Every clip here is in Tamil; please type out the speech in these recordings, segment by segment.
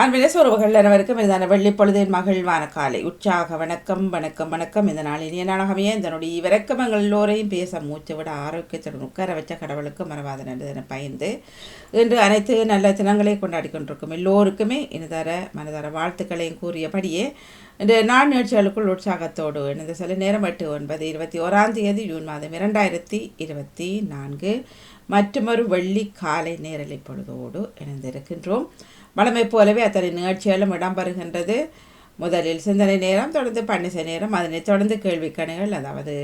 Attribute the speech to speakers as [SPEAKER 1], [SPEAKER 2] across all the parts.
[SPEAKER 1] அன்பிலே உறவுகள் அனைவருக்கும் இதான வெள்ளிப்பொழுதின் மகிழ்வான காலை. உற்சாக வணக்கம் வணக்கம் வணக்கம். இந்த நாள் இனிய நாளாகவே இதனுடைய இவரக்கமங்கள் எல்லோரையும் பேச மூச்சு விட ஆரோக்கியத்துடன் உட்கார வச்ச கடவுளுக்கு மறவாத நன்றதென பயந்து இன்று அனைத்து நல்ல தினங்களை கொண்டாடி கொண்டிருக்கும் எல்லோருக்குமே இனிதர மனதர வாழ்த்துக்களையும் கூறியபடியே இந்த நாள் நிகழ்ச்சிகளுக்குள் உற்சாகத்தோடு இணைந்த சில நேரம் எட்டு ஒன்பது இருபத்தி ஓராம் தேதி ஜூன் மாதம் இரண்டாயிரத்தி இருபத்தி நான்கு. மற்றொரு வெள்ளி காலை நேரலை பொழுதோடு இணைந்திருக்கின்றோம். வளமை போலவே அத்தனை நிகழ்ச்சிகளும் இடம்பெறுகின்றது. முதலில் சிந்தனை நேரம் தொடர்ந்து பன்னிசை நேரம் அதனைத் தொடர்ந்து கேள்விக்கணைகள் அதாவது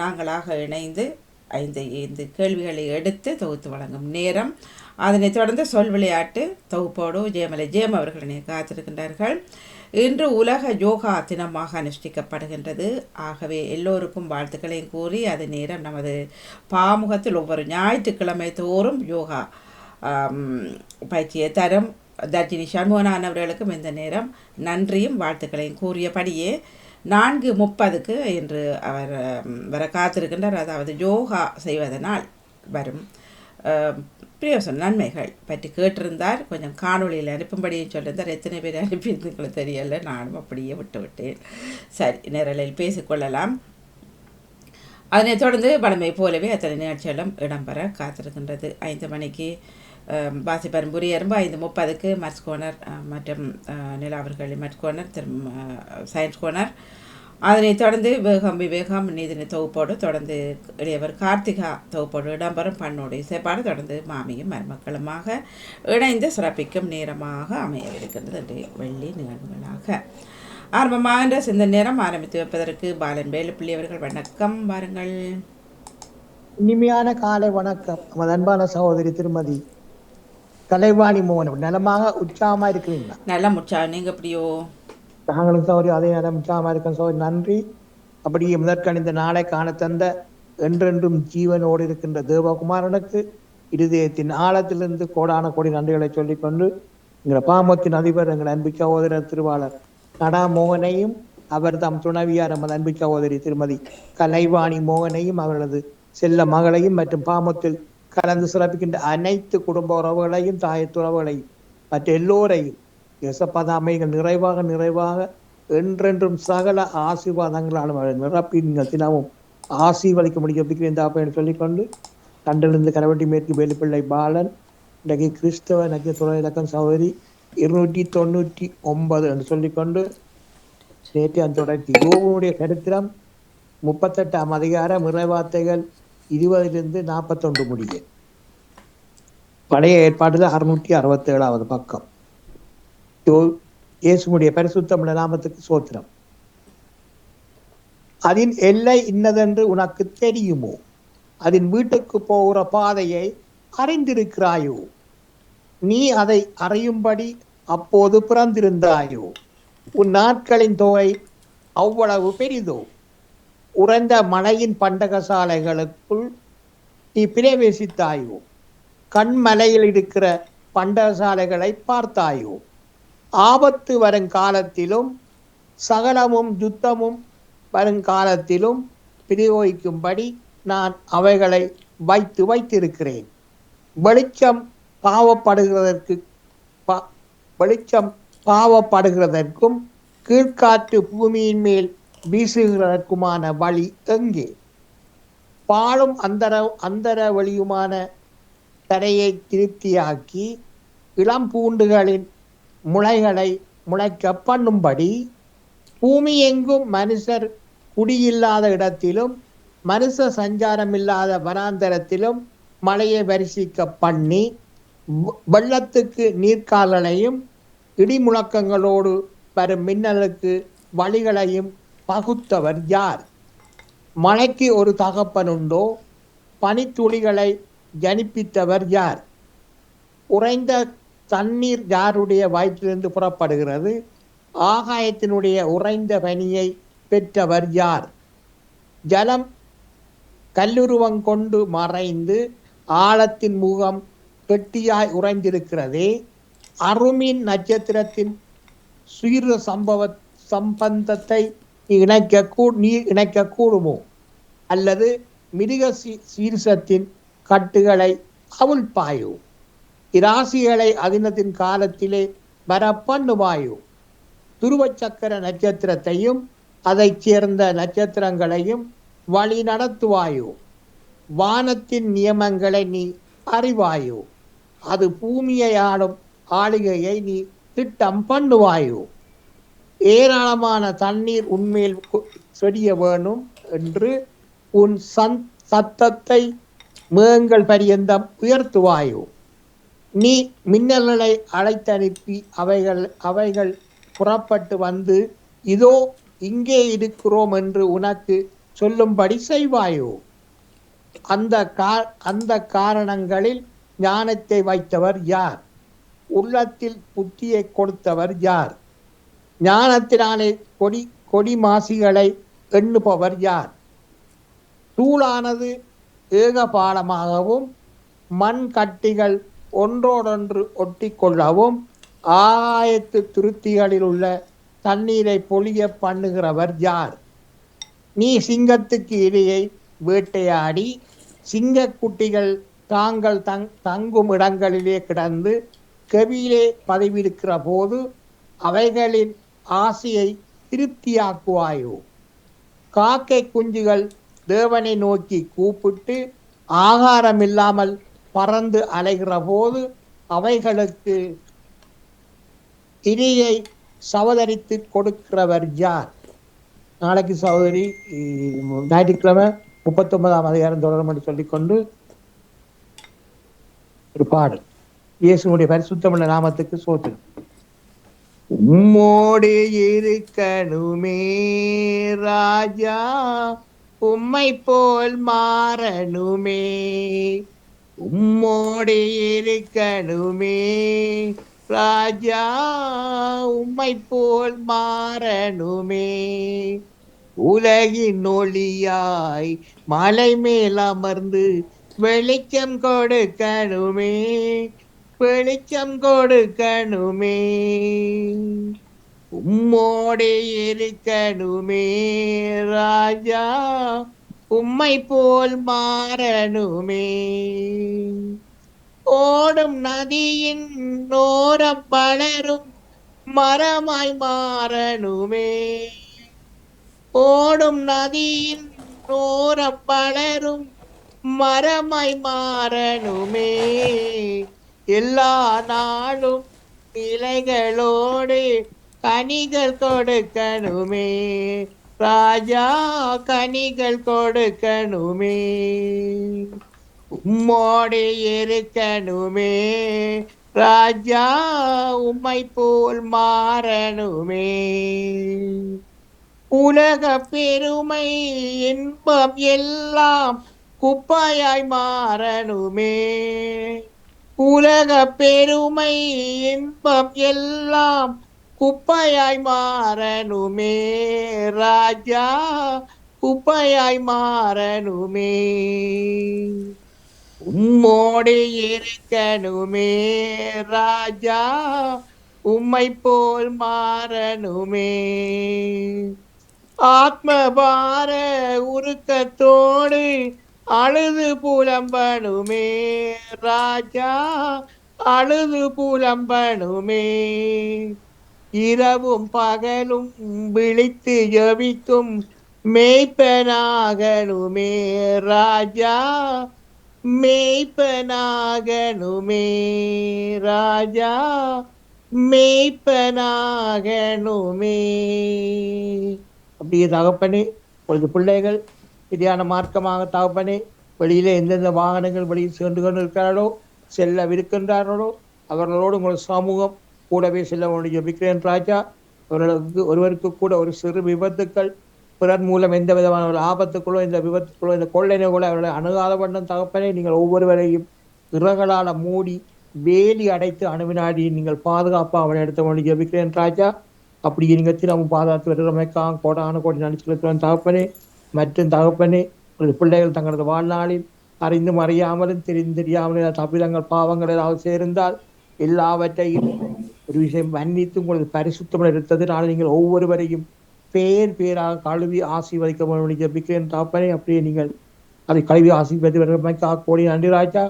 [SPEAKER 1] நாங்களாக இணைந்து ஐந்து ஐந்து கேள்விகளை எடுத்து தொகுத்து வழங்கும் நேரம். அதனைத் தொடர்ந்து சொல் விளையாட்டு தொகுப்போடு ஜெயமலை ஜெயம் அவர்கள் என்னை காத்திருக்கின்றார்கள். இன்று உலக யோகா தினமாக அனுஷ்டிக்கப்படுகின்றது. ஆகவே எல்லோருக்கும் வாழ்த்துக்களையும் கூறி அது நேரம் நமது பாமுகத்தில் ஒவ்வொரு ஞாயிற்றுக்கிழமை தோறும் யோகா பயிற்சியை தரும் தர்ஜினி சண்முகனான் அவர்களுக்கும் இந்த நேரம் நன்றியும் வாழ்த்துக்களையும் கூறியபடியே நான்கு முப்பதுக்கு இன்று அவர் வர காத்திருக்கின்றார். அதாவது யோகா செய்வதனால் வரும். பிரயோசன நன்மைகள் பற்றி கேட்டிருந்தார். கொஞ்சம் காணொளியில் அனுப்பும்படியும் சொல்லியிருந்தார். எத்தனை பேர் அனுப்பியிருந்தீங்களோ தெரியல. நானும் அப்படியே விட்டு விட்டேன். சரி நிரலில் பேசிக்கொள்ளலாம். அதனைத் தொடர்ந்து வழமை போலவே அத்தனை நிகழ்ச்சிகளும் இடம்பெற காத்திருக்கின்றது. ஐந்து மணிக்கு அஹ், வாசிப்பரும் புரியரும்பு ஐந்து முப்பதுக்கு மர்ஸ் கோனர் மற்றும் நிலாவர்களின் நிலாவர்கள் மர்ஸ் கோனர் திரு சயின்ஸ் கோனர் அதனைத் தொடர்ந்து வேகம் விவேகம் நீதினி தொகுப்போடு தொடர்ந்து இளையவர் கார்த்திகா தொகுப்போடு இடம்பெறும் பண்ணோடு இசைப்பாடு தொடர்ந்து மாமியும் மருமக்களுமாக இணைந்து சிறப்பிக்கும் நேரமாக அமையவிருக்கின்றது இன்றைய வெள்ளி நிகழ்வுகளாக. ஆரம்பமாகின்ற சிந்த நேரம் ஆரம்பித்து வைப்பதற்கு பாலன் வேலுப்பிள்ளி அவர்கள் வணக்கம் வாருங்கள்.
[SPEAKER 2] இனிமையான காலை வணக்கம். நமது அன்பான சகோதரி திருமதி கலைவாணி மோகன். நலமாக உற்சாகமா இருக்கிறீங்களா?
[SPEAKER 1] நல்ல முச்சா நீங்க எப்படியோ?
[SPEAKER 2] நாங்களும் சௌரி அதே நேரம் உற்சாகமா சௌரி நன்றி. அப்படியே முதற்கண் இந்த நாளை காண தந்த என்றென்றும் ஜீவனோடு இருக்கின்ற தேவகுமாரனுக்கு இருதயத்தின் ஆழத்திலிருந்து கோடான கோடி நன்றிகளை சொல்லிக்கொண்டு எங்கள் பாமத்தின் அதிபர் எங்கள் அன்பு சகோதரர் திருவாளர் நடா மோகனையும் அவர் தம் துணவியார் நமது அன்பு சகோதரி திருமதி கலைவாணி மோகனையும் அவர்களது செல்ல மகளையும் மற்றும் பாமத்தில் கலந்து சிறப்பிக்கின்ற அனைத்து குடும்ப உறவுகளையும் தாயத்துறவுகளையும் மற்ற எல்லோரையும் எசப்பதாமைகள் நிறைவாக நிறைவாக என்றென்றும் சகல ஆசீர்வாதங்களாலும் அவரை நிரப்பி நீங்கள் தினமும் ஆசீர்வதிக்க முடியும். தாப்பேன் சொல்லிக்கொண்டு கண்டிலிருந்து கரவட்டி மேற்கு வேலுப்பிள்ளை பாலன் இன்றைக்கு கிறிஸ்தவ நக்கிய துறை இலக்கம் சகோதரி இருநூற்றி தொண்ணூற்றி ஒன்பது என்று சொல்லிக்கொண்டு நேற்று அந்த தொடர்ச்சி. யோகனுடைய சரித்திரம் முப்பத்தெட்டாம் அதிகாரம் இறைவார்த்தைகள் இருபதிலிருந்து நாற்பத்தொன்று முடிய. பழைய ஏற்பாடுல அறுநூற்றி அறுபத்தேழாவது பக்கம். இயேசுடைய பரிசுத்தமுள்ள நாமத்துக்கு சோத்திரம். அதன் எல்லை இன்னதென்று உனக்கு தெரியுமோ? அதன் வீட்டுக்கு போகிற பாதையை அறிந்திருக்கிறாயோ? நீ அதை அறியும்படி அப்போது பிறந்திருந்தாயோ? உன் நாட்களின் தொகை அவ்வளவு பெரிதோ? உறைந்த மலையின் பண்டகசாலைகளுக்குள் நீ பிரவேசித்தாயோ? கண்மலையில் இருக்கிற பண்டகசாலைகளை பார்த்தாயோ? ஆபத்து வருங்காலத்திலும் சகலமும் யுத்தமும் வருங்காலத்திலும் பிரயோகிக்கும்படி நான் அவைகளை வைத்து வைத்திருக்கிறேன். வெளிச்சம் பாவப்படுகிறதற்கு பா- வெளிச்சம் பாவப்படுகிறதற்கும் கீழ்காற்று பூமியின் மேல் வீசுகிறதற்குமான வழி எங்கே? பாலும் அந்தர அந்தர வழியுமான தரையை திருப்தியாக்கி இளம் பூண்டுகளின் முளைகளை முளைக்க பண்ணும்படி பூமி எங்கும் மனுஷர் குடியில்லாத இடத்திலும் மனுஷ சஞ்சாரம் இல்லாத வனாந்தரத்திலும் மழையை வரிசிக்க பண்ணி வெள்ளத்துக்கு நீர்க்கால்களையும் இடி முழக்கங்களோடு வரும் மின்னலுக்கு வழிகளையும் பகுத்தவர் யார்? மழைக்கு ஒரு தகப்பன் உண்டோ? பனித்துளிகளை ஜனிப்பித்தவர் யார்? உறைந்த தண்ணீர் யாருடைய வயிற்றிலிருந்து புறப்படுகிறது? ஆகாயத்தினுடைய உறைந்த பனியை பெற்றவர் யார்? ஜலம் கல்லுருவம் கொண்டு மறைந்து ஆழத்தின் முகம் பெட்டியாய் உறைந்திருக்கிறதே. அருமின் நட்சத்திரத்தின் சுயிர சம்பவ சம்பந்தத்தை இணைக்க கூ நீ இணைக்க கூடுமோ? அல்லது மிருக சீ- சீரசத்தின் கட்டுகளை அவிழ்ப்பாயோ இராசிகளை அதினத்தின் காலத்திலே வரப்பண்ணுவாயு? துருவ சக்கர நட்சத்திரத்தையும் அதைச் சேர்ந்த நட்சத்திரங்களையும் வழி நடத்துவாயோ? வானத்தின் நியமங்களை நீ அறிவாயு? அது பூமியை ஆளும் ஆளுகையை நீ திட்டம் பண்ணுவாயு? ஏராளமான தண்ணீர் உண்மையில் செடிய சொரிய வேணும் என்று உன் சந் சத்தத்தை மேங்கள் பரியந்தம் உயர்த்துவாயோ? நீ மின்னல்களை அழைத்தனுப்பி அவைகள் அவைகள் புறப்பட்டு வந்து இதோ இங்கே இருக்கிறோம் என்று உனக்கு சொல்லும்படி செய்வாயோ? அந்த கா அந்த காரணங்களில் ஞானத்தை வைத்தவர் யார்? உள்ளத்தில் புத்தியை கொடுத்தவர் யார்? ஞானத்தினாலே கொடி கொடி மாசிகளை எண்ணுபவர் யார்? தூளானது ஏகபாலமாகவும் மண் கட்டிகள் ஒன்றோடொன்று ஒட்டிக்கொள்ளவும் ஆயத்து துருத்திகளில் உள்ள தண்ணீரை பொழிய பண்ணுகிறவர் யார்? நீ சிங்கத்துக்கு இடையே வேட்டையாடி சிங்கக்குட்டிகள் தாங்கள் தங் தங்கும் இடங்களிலே கிடந்து கவியிலே பதிவிருக்கிற போது அவைகளின் ஆசையை திருப்தியாக்குவாயோ? காக்கை குஞ்சுகள் தேவனை நோக்கி கூப்பிட்டு ஆகாரம் இல்லாமல் பறந்து அலைகிற போது அவைகளுக்கு இனியை சவதரித்து கொடுக்கிறவர் யார்? நாளைக்கு சகோதரி ஞாயிற்றுக்கிழமை ஞாயிற்றுக்கிழமை முப்பத்தொன்பதாம் அதிகாரம் தொடரும் என்று சொல்லிக்கொண்டு ஒரு பாடல். இயேசுனுடைய பரிசுத்தமுள்ள நாமத்துக்கு சோத்து உம்மோடு இருக்கணுமே ராஜா உம்மை போல் மாறணுமே. உம்மோடு இருக்கணுமே. ராஜா உம்மை போல் மாறணுமே. உலகின் ஒளியாய் மலை மேல் அமர்ந்து வெளிச்சம் கொடுக்கணுமே. வெளிச்சம் கொடுக்கணுமே. உம்மோடு இருக்கணுமே ராஜா. உம்மை போல் மாறணுமே. ஓடும் நதியின் நோரம் பலரும் மரமாய் மாறணுமே. ஓடும் நதியின் நோரம் பலரும் மரமாய் மாறணுமே. எல்லா நாளும் இலைகளோடு கனிகள் கொடுக்கணுமே. ராஜா கனிகள் கொடுக்கணுமே. உம்மோடு இருக்கணுமே. ராஜா உம்மை போல் மாறணுமே. உலக பெருமை இன்பம் எல்லாம் குப்பையாய் மாறணுமே. உலக பெருமை இன்பம் எல்லாம் குப்பையாய் மாறனுமே ராஜா. குப்பையாய் மாறனுமே உம்மோடு இருக்கணுமே ராஜா. உம்மை போல் மாறணுமே. ஆத்மபார உருக்கத்தோடு அழுது புலம்பணுமே ராஜா. அழுது புலம்பணுமே. இரவும் பகலும் விழித்து ஜபிக்கும் மேய்ப்பனாகணுமே ராஜா மேய்ப்பனாகணுமே ராஜா மேய்ப்பனாகணுமே அப்படியே தகப்பனே பொழுது பிள்ளைகள் சரியான மார்க்கமாக தகப்பனே வெளியிலே எந்தெந்த வாகனங்கள் வெளியில் சென்று கொண்டு இருக்கிறார்களோ செல்லவிருக்கின்றார்களோ அவர்களோடு உங்கள் சமூகம் கூடவே செல்ல வேண்டிய ஜபிக்கிறேன் ராஜா அவர்களுக்கு ஒருவருக்கு கூட ஒரு சிறு விபத்துக்கள் பிறர் மூலம் எந்த விதமான ஒரு ஆபத்துக்குள்ளோ இந்த விபத்துக்குள்ளோ இந்த கொள்ளையினோ அவர்களை அணுகாத வண்ணம் தகப்பனே நீங்கள் ஒவ்வொருவரையும் இறகளால் மூடி வேலி அடைத்து அணுவினாடி நீங்கள் பாதுகாப்பாக அவனை எடுத்த வேண்டி ஜபிக்கிறேன் ராஜா அப்படி நீங்க திரும்ப பாதுகாத்து வருகிறமைக்காக கோடான கோடி நினைச்சிருக்கிறோம் தகப்பனே. மற்றும் தகப்பனே பிள்ளைகள் தங்களது வாழ்நாளில் அறிந்தும் அறியாமலும் தெரிந்து தெரியாமலும் தப்பிதங்கள் பாவங்கள் ஏதாவது சேர்ந்தால் எல்லாவற்றையும் ஒரு விஷயம் மன்னித்து உங்களது பரிசுத்தம் எடுத்தது நான் நீங்கள் ஒவ்வொருவரையும் பேர் பேராக கழுவி ஆசீர்வதிக்க ஜபிக்கிறேன். தாப்பனே அப்படியே நீங்கள் அதை கழுவி ஆசீர்வதி கோடி நன்றி ராஜா.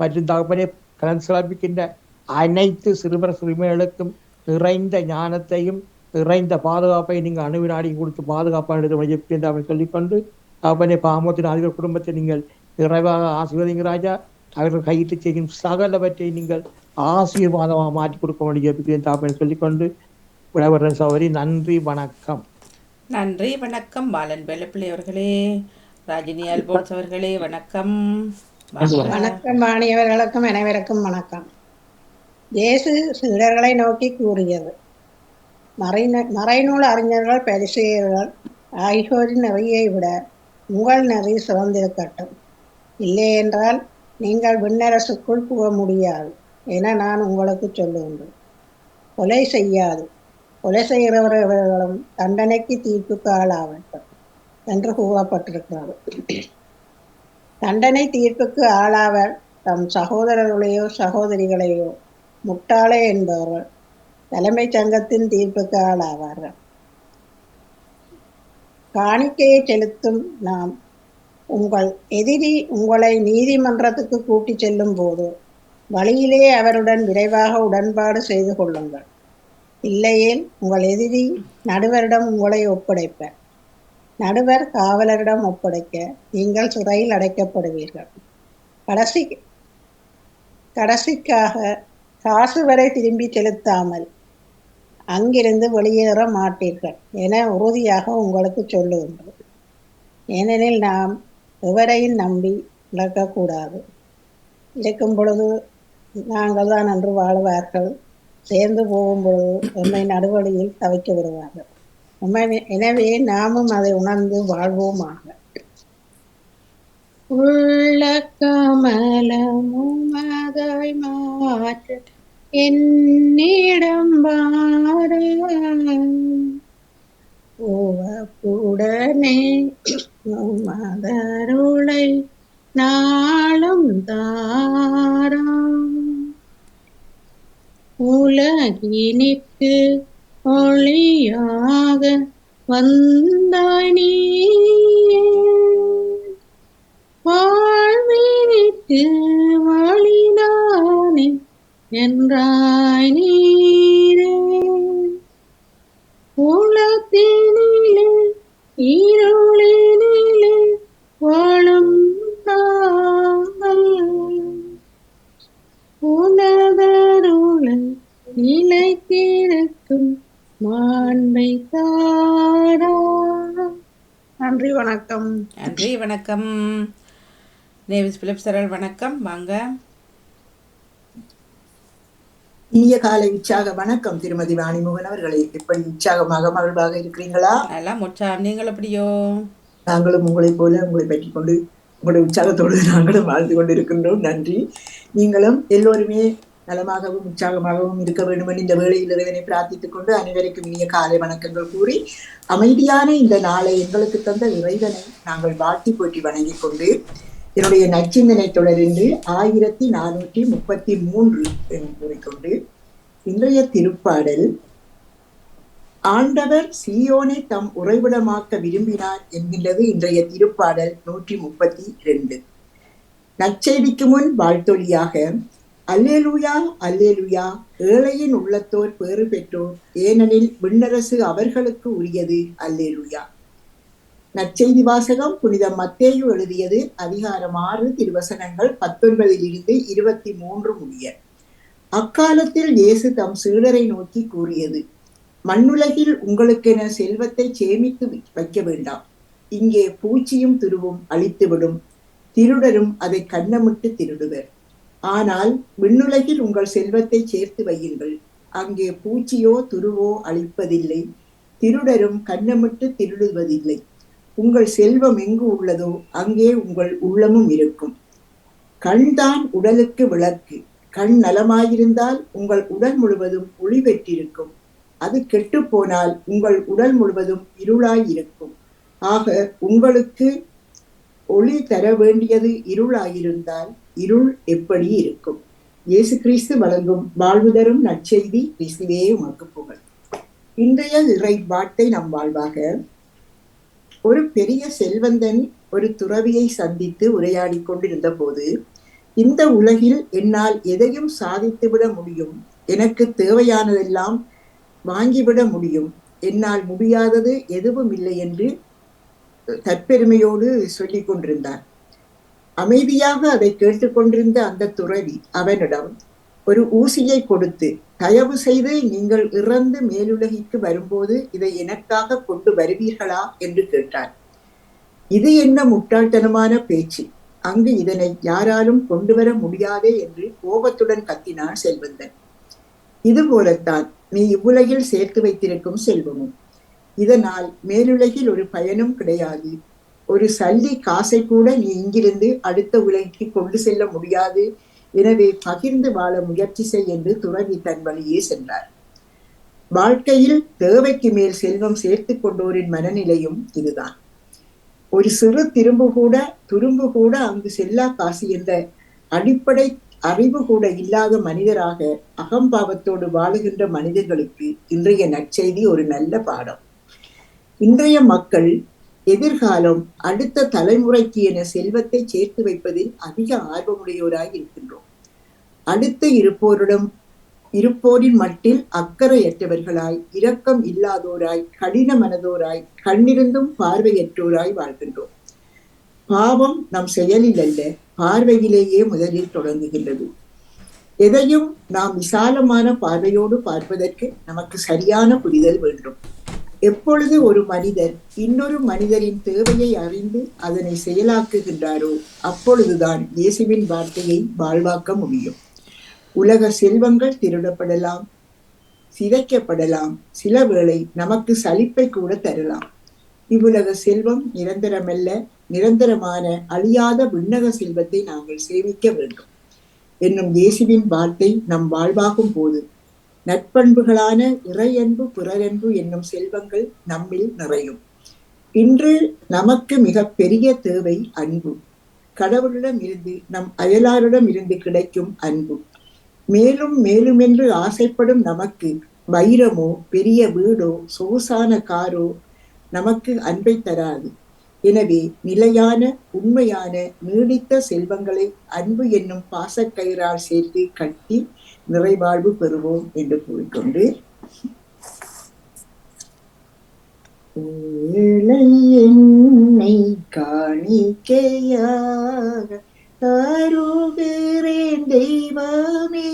[SPEAKER 2] மற்றும் தாப்பனே கலன் சிறப்பிக்கின்ற அனைத்து சிறுவர் சிறுமிகளுக்கும் நிறைந்த ஞானத்தையும் நிறைந்த பாதுகாப்பை நீங்கள் அணுவினாடி கொடுத்து பாதுகாப்பான அவன் சொல்லிக்கொண்டு தாப்பனே பாமத்தின் அதிபர் குடும்பத்தை நீங்கள் நிறைவாக ஆசீர்வதிங்க ராஜா. அவர்கள் கையிட்டு செய்யும் சகலவற்றை நீங்கள் ஆசீர்வாதமாக மாற்றி கொடுக்க வேண்டிய தாப்பனை சொல்லிக்கொண்டு விடவரன் சௌரி நன்றி வணக்கம்.
[SPEAKER 1] நன்றி வணக்கம். பாலன் வெள்ளப்பிள்ளை அவர்களே ராஜினி அல்போன்ஸ் அவர்களே வணக்கம்.
[SPEAKER 3] வணக்கம். வாணியவர்களுக்கும் அனைவருக்கும் வணக்கம். இயேசு சீடர்களை நோக்கி கூறியது. மறைந மறைநூல் அறிஞர்கள் பரிசெயர்கள் ஆகியோரின் நெறியை விட உங்கள் நெறி சிறந்திருக்கட்டும். இல்லையென்றால் நீங்கள் விண்ணரசுக்குள் புக முடியாது. என நான் உங்களுக்கு சொல்லுகின்றேன். கொலை செய்யாது. கொலை செய்கிறவர்களும் தண்டனைக்கு தீர்ப்புக்கு ஆளாகட்டும் என்று கூறப்பட்டிருக்கிறது. தண்டனை தீர்ப்புக்கு ஆளாவர் தம் சகோதரர்களையோ சகோதரிகளையோ முட்டாளே என்பவர்கள் தலைமைச் சங்கத்தின் தீர்ப்புக்கு ஆளாவார்கள். காணிக்கையை செலுத்தும் நாம் உங்கள் எதிரி உங்களை நீதிமன்றத்துக்கு கூட்டிச் செல்லும் போது வழியிலே அவருடன் விரைவாக உடன்பாடு செய்து கொள்ளுங்கள். இல்லையேல் உங்கள் எதிரி நடுவரிடம் உங்களை ஒப்படைப்பர். நடுவர் காவலரிடம் ஒப்படைக்க நீங்கள் சிறையில் அடைக்கப்படுவீர்கள். கடைசி கடைசிக்காக காசு வரை திரும்பி செலுத்தாமல் அங்கிருந்து வெளியேற மாட்டீர்கள் என உறுதியாக உங்களுக்கு சொல்லுகின்றது ஏனெனில் நாம் எவரையும் நம்பி இழக்கக்கூடாது இருக்கும் பொழுது நாங்கள் தான் அன்று வாழ்வார்கள். சேர்ந்து போகும்பொழுது நம்மை எம்மை நடுவழியில் தவிக்க விடுவார்கள். எனவே நாமும் அதை உணர்ந்து வாழ்வோமாக. உள்ள கமலமுமதாய் மாற்ற. என்னிடம் வார. உவப்புடனே உமதருளை நாளும் தாரம். உலகினிக்கு ஒளியாக வந்தாய் நீ வாழ்வினிற்கு வழிதானே என்றாய் நீரே. உலகத்தினிலே இருளே வாழும் நாங்கள் உலகருளை நிலைத்திருக்கும் மாண்பை தாரா நன்றி வணக்கம்.
[SPEAKER 1] நன்றி வணக்கம். நேவிஸ் பிலிப் சரல் வணக்கம். வாங்க.
[SPEAKER 4] இனிய காலை உற்சாக வணக்கம் திருமதி வாணிமோகன் அவர்களே. எப்படி உற்சாகமாக மகிழ்வாக இருக்கிறீங்களா
[SPEAKER 1] நல்லா முற்றாம் நீங்கள் எப்படியோ?
[SPEAKER 4] நாங்களும் உங்களைப் போல உங்களை பற்றி கொண்டு உங்களுடைய உற்சாகத்தோடு நாங்களும் வாழ்ந்து கொண்டு இருக்கின்றோம் நன்றி. நீங்களும் எல்லோருமே நலமாகவும் உற்சாகமாகவும் இருக்க வேண்டும் என்று இந்த வேளையில் இறைவனை பிரார்த்தித்துக் கொண்டு அனைவருக்கும் இனிய காலை வணக்கங்கள் கூறி அமைதியான இந்த நாளை எங்களுக்கு தந்த இறைவனை நாங்கள் வாழ்த்தி போற்றி வணங்கிக் கொண்டு என்னுடைய நச்சிந்தனை தொடரின்றி ஆயிரத்தி நானூற்றி முப்பத்தி மூன்று என்று கூறிக்கொண்டு இன்றைய திருப்பாடல் ஆண்டவர் சீயோனை தம் உறைவிடமாக்க விரும்பினார் என்கின்றது இன்றைய திருப்பாடல் நூற்றி முப்பத்தி ரெண்டு நற்செய்திக்கு முன் வாழ்த்தொழியாக அல்லேலுயா அல்லேலுயா. ஏழையின் உள்ளத்தோர் பேறு பெற்றோர். ஏனெனில் விண்ணரசு அவர்களுக்கு உரியது. அல்லேலுயா. நற்செய்தி வாசகம் புனித மத்தேயு எழுதியது அதிகாரம் ஆறு திருவசனங்கள் பத்தொன்பதில் இருந்து இருபத்தி மூன்று முடிய. அக்காலத்தில் இயேசு தம் சீடரை நோக்கி கூறியது மண்ணுலகில் உங்களுக்கென செல்வத்தை சேமித்து வை- வைக்க வேண்டாம். இங்கே பூச்சியும் துருவும் அழித்துவிடும். திருடரும் அதை கண்ணமிட்டு திருடுவர். ஆனால் விண்ணுலகில் உங்கள் செல்வத்தை சேர்த்து வையுங்கள். அங்கே பூச்சியோ துருவோ அழிப்பதில்லை. திருடரும் கண்ணமிட்டு திருடுவதில்லை. உங்கள் செல்வம் எங்கு உள்ளதோ அங்கே உங்கள் உள்ளமும் இருக்கும். கண்தான் உடலுக்கு விளக்கு. கண் நலமாயிருந்தால் உங்கள் உடல் முழுவதும் ஒளி பெற்றிருக்கும். அது கெட்டு போனால் உங்கள் உடல் முழுவதும் இருளாயிருக்கும். ஆக உங்களுக்கு ஒளி தர வேண்டியது இருளாயிருந்தால் இருள் எப்படி இருக்கும்? இயேசு கிறிஸ்து வழங்கும் வாழ்வு தரும் நற்செய்தி கிறிஸ்துவே உமக்கு புகழ். இன்றைய இறை வார்த்தை நம் வாழ்வாக ஒரு பெரிய செல்வந்தன் ஒரு துறவியை சந்தித்து உரையாடி கொண்டிருந்த போது இந்த உலகில் என்னால் எதையும் சாதித்துவிட முடியும் எனக்கு தேவையானதெல்லாம் வாங்கிவிட முடியும் என்னால் முடியாதது எதுவும் இல்லை என்று தற்பெருமையோடு சொல்லிக் கொண்டிருந்தார். அமைதியாக அதை கேட்டுக்கொண்டிருந்த அந்த துறவி அவனிடம் ஒரு ஊசியை கொடுத்து தயவு செய்து நீங்கள் இறந்து மேலுலகிற்கு வரும்போது இதை எனக்காக கொண்டு வருவீர்களா? என்று கேட்டார் இது என்ன முட்டாள்தனமான பேச்சு. அங்கு இதனை யாராலும் கொண்டு வர முடியாதே என்று கோபத்துடன் கத்தினான் செல்வந்தன். இது போலத்தான் நீ இவ்வுலகில் சேர்த்து வைத்திருக்கும் செல்வமும். இதனால் மேலுலகில் ஒரு பயனும் கிடையாது. ஒரு சல்லி காசை கூட நீ இங்கிருந்து அடுத்த உலகிற்கு கொண்டு செல்ல முடியாது. எனவே பகிர்ந்து வாழ முயற்சி செய் என்று துறவி தன் வழியே சென்றார். வாழ்க்கையில் தேவைக்கு மேல் செல்வம் சேர்த்து கொண்டோரின் மனநிலையும் இதுதான். ஒரு சிறு திரும்பு கூட துரும்பு கூட அங்கு செல்லா காசு என்ற அடிப்படை அறிவு கூட இல்லாத மனிதராக அகம்பாவத்தோடு வாழுகின்ற மனிதர்களுக்கு இன்றைய நற்செய்தி ஒரு நல்ல பாடம். இன்றைய மக்கள் எதிர்காலம் அடுத்த தலைமுறைக்கு என செல்வத்தை சேர்த்து வைப்பதில் அதிக ஆர்வமுடையோராய் இருக்கின்றோம். அடுத்து இருப்போரிடம் இருப்போரின் மட்டில் அக்கறையற்றவர்களாய் இரக்கம் இல்லாதோராய் கடின மனதோராய் கண்ணிருந்தும் பார்வையற்றோராய் வாழ்கின்றோம். பாவம் நம் செயலில் அல்ல பார்வையிலேயே முதலில் தொடங்குகின்றது. எதையும் நாம் விசாலமான பார்வையோடு பார்ப்பதற்கு நமக்கு சரியான புரிதல் வேண்டும். எப்பொழுது ஒரு மனிதர் இன்னொரு மனிதரின் தேவையை அறிந்து அதனை செயலாக்குகின்றாரோ அப்பொழுதுதான் இயேசுவின் வார்த்தையை வாழ்வாக்க முடியும். உலக செல்வங்கள் திருடப்படலாம் சிதைக்கப்படலாம் சில வேளை நமக்கு சலிப்பை கூட தரலாம். இவ்வுலக செல்வம் நிரந்தரமல்ல நிரந்தரமான அழியாத விண்ணக செல்வத்தை நாங்கள் சேமிக்க வேண்டும். என்னும் இயேசுவின் வார்த்தை நம் வாழ்வாகும் போது நற்பண்புகளான இறையன்பு பிறரன்பு என்னும் செல்வங்கள் நம்மில் நிறையும். இன்று நமக்கு மிக பெரிய தேவை அன்பு. கடவுளிடம் இருந்து நம் அயலாரிடம் இருந்து கிடைக்கும் அன்பு. மேலும் மேலும் என்று ஆசைப்படும் நமக்கு வைரமோ பெரிய வீடோ சொகுசான காரோ நமக்கு அன்பை தராது. எனவே நிலையான உண்மையான நீடித்த செல்வங்களை அன்பு என்னும் பாசக்கயிறால் சேர்த்து கட்டி நிறைவாழ்வு பெறுவோம் என்று கூறிக்கொண்டு ஏழை என்னை காணிக்கையாக தருகிறேன் தெய்வமே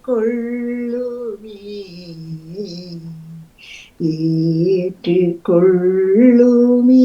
[SPEAKER 4] ஏற்றுக்கொள்ளுமே ஏற்றுக்கொள்ளுமே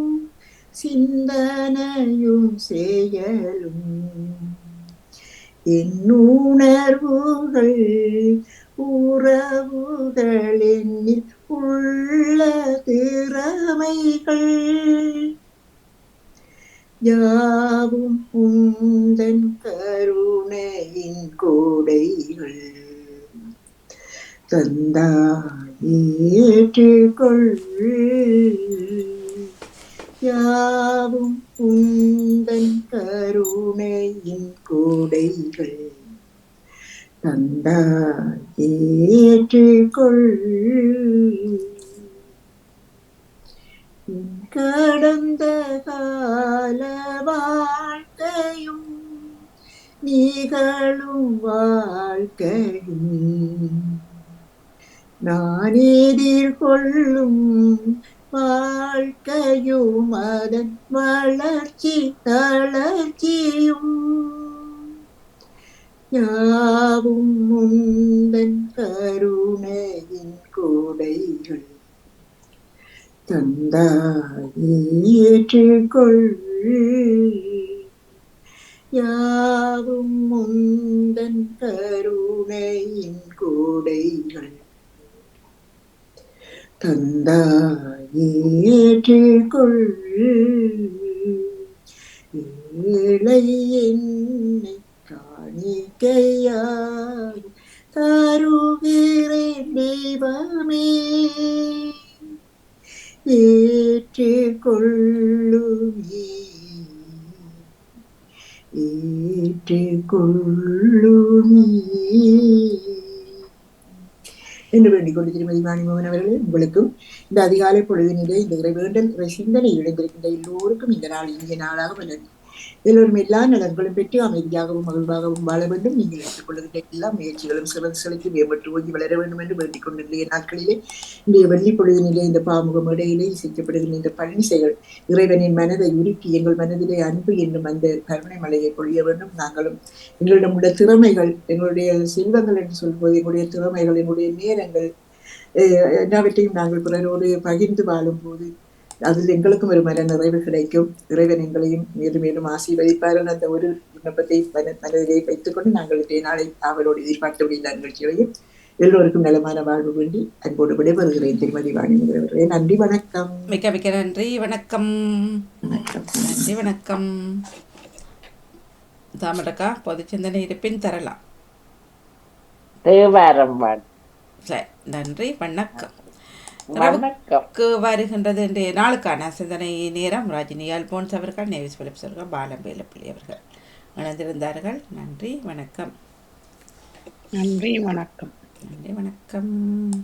[SPEAKER 4] சிந்தனையும் செயலும். என்னுணர்வுகள் உறவுகள் என்னில் உள்ள திறமைகள். யாவும் உந்தன் கருணையின் கோடைகள். தந்தாயேற்றுக்கொள் யாவும் உந்தன் கருணையின் கூடைகள் கோடைகள் தந்தாயேற்றுக்கொள் கடந்த கால வாழ்க்கையும் நீகளும் வாழ்க்கையும் நான் எதிர்கொள்ளும் வாழ்க்கையும் அதன் வளர்ச்சி தளர்ச்சியும் யாவும் முந்தன் கருணையின் கோடைகள் தந்தாயேற்றுக்கொள் யாவும் முந்தன் கருணையின் கோடைகள் தந்தாயேற்றுக்கொள் ஏழை என்னை காணிக்கையாய் தருகிறேன் தெய்வமே ஏற்றுக்கொள்ளுமே ஏற்றுக்கொள்ளுமே என்று வேண்டிக் கொண்டு திருமதி வாணிமோகன் அவர்களே உங்களுக்கும் இந்த அதிகாலை பொழுதினிலே இந்த இறை வேண்டல் இறை சிந்தனை இணைந்திருக்கின்ற எல்லோருக்கும் இந்த நாள் இனிய நாளாக வளரும் எல்லோரும் எல்லா நலன்களும் பெற்று அமைதியாகவும் மகிழ்வாகவும் வாழ வேண்டும். நீங்கள் எடுத்துக்கொள்கின்ற எல்லா முயற்சிகளும் சிறந்து செலுத்தி மேம்பட்டு ஓங்கி வளர வேண்டும் என்று வேண்டிக் கொண்டிருந்த நாட்களிலே இன்றைய வெள்ளி பொழுதினிலே இந்த பாமுக மேடையிலே இசைக்கப்படுகின்ற இந்த பழனிசைகள் இறைவனின் மனதை உருக்கி எங்கள் மனதிலே அன்பு என்னும் அந்த கருணை மலையை பொழிய வேண்டும். நாங்களும் எங்களிடம் உள்ள திறமைகள் எங்களுடைய செல்வங்கள் என்று சொல்வது எங்களுடைய திறமைகள் எங்களுடைய நேரங்கள் எல்லாவற்றையும் நாங்கள் பிறரோடு பகிர்ந்து வாழும் போது அதில் எங்களுக்கும் ஒரு மன நிறைவு கிடைக்கும் இறைவன் எங்களையும் மேலும் மேலும் ஆசீர்வதிப்பார்கள் அந்த ஒரு விண்ணப்பத்தை மன மனதிலே வைத்துக்கொண்டு நாங்கள் இன்றைய நாளை அவரோடு எதிர்பார்த்த இந்த நிகழ்ச்சிகளையும் எல்லோருக்கும் நலமான வாழ்வு வேண்டி அன்போடு விடைபெறுகிறேன் திருமதி வாணிமுகிறவர்களே நன்றி வணக்கம்
[SPEAKER 1] மிக்க மிக்க நன்றி வணக்கம்
[SPEAKER 4] வணக்கம்
[SPEAKER 1] நன்றி வணக்கம் தாமடக்கா பொது சிந்தனை இருப்பின் தரலாம்
[SPEAKER 5] தேவாரம்
[SPEAKER 1] சரி நன்றி வணக்கம்
[SPEAKER 5] வணக்கம்.
[SPEAKER 1] க்கு வருகின்றது இன்றைய நாளுக்கான சிந்தனை நேரம். ராஜினி அல்போன்ஸ் அவர்கள் நேவிஸ் பிலிப்ஸ் அவர்கள் பாலம் வேலுப்பிள்ளி அவர்கள் இணைந்திருந்தார்கள். நன்றி வணக்கம்.
[SPEAKER 3] நன்றி வணக்கம்.
[SPEAKER 1] நன்றி வணக்கம்.